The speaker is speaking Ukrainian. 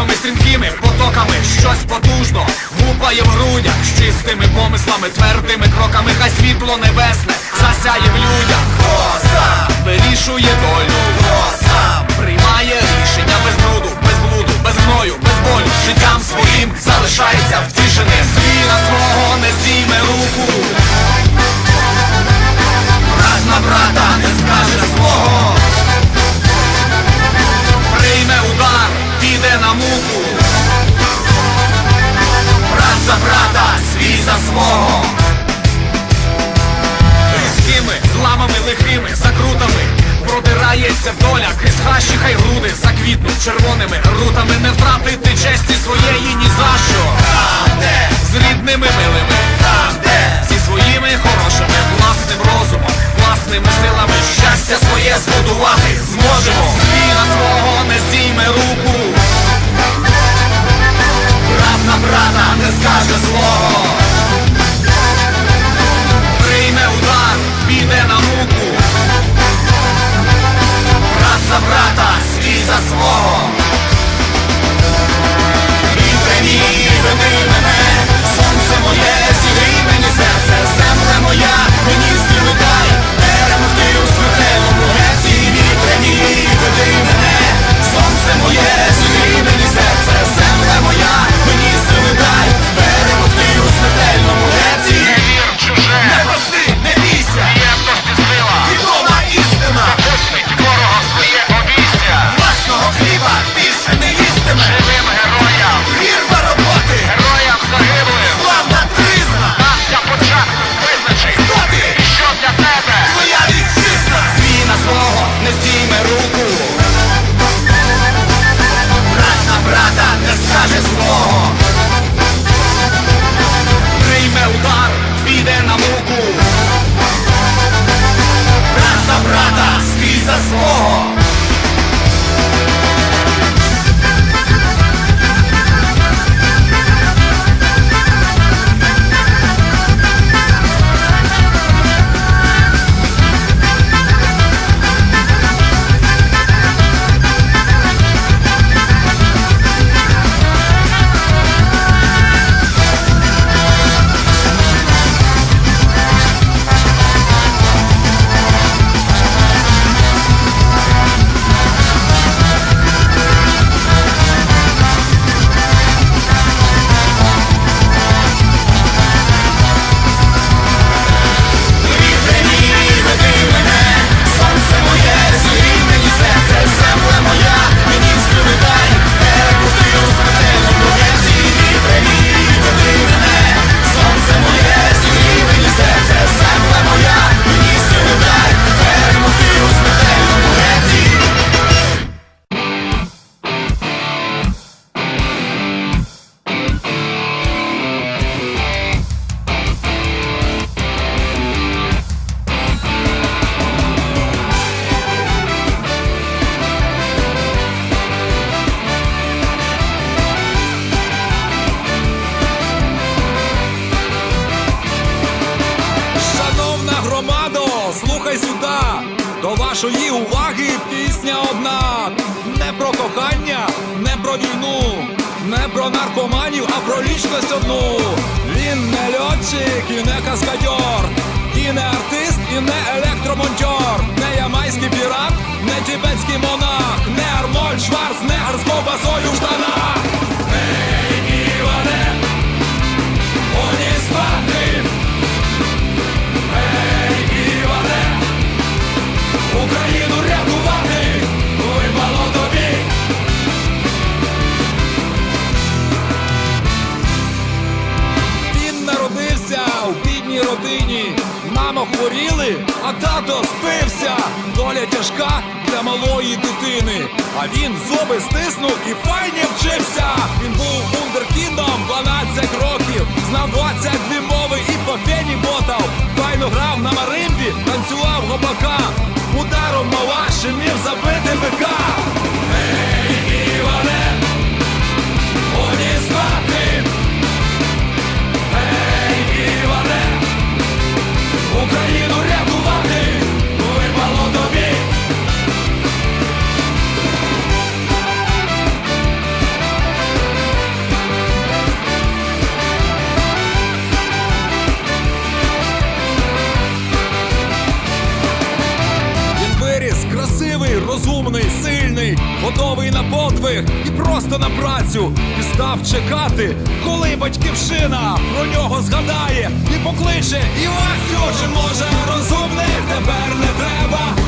ритмами стрімкими потоками. Щось потужно гупає в грудях з чистими помислами, твердими кроками, хай світло небесне засяє в людях, Роса вирішує долю. Роса лихими, закрутами. Продирається доля, крізь хащі хай груди. Заквітнуть червоними рутами. Не втратити честі своєї ні за що. Там, де? З рідними милими. Там, де вашої уваги пісня одна. Не про кохання, не про війну, не про наркоманів, а про лічність одну. Він не льотчик і не каскадьор, і не артист, і не електромонтьор, не ямайський пірат, не тібетський монах, не Арнольд Шварценеггер з ковбасою в штанах. Мамо хворіли, а тато спився. Доля тяжка для малої дитини. А він зуби стиснув і файні вчився. Він був вундеркіндом 12 років, знав 22 мови і по фені ботав. Файно грав на маримбі, танцював гопака. Ударом малашим працю. І став чекати, коли батьківщина про нього згадає. І покличе Івасю, чи може розумних тепер не треба,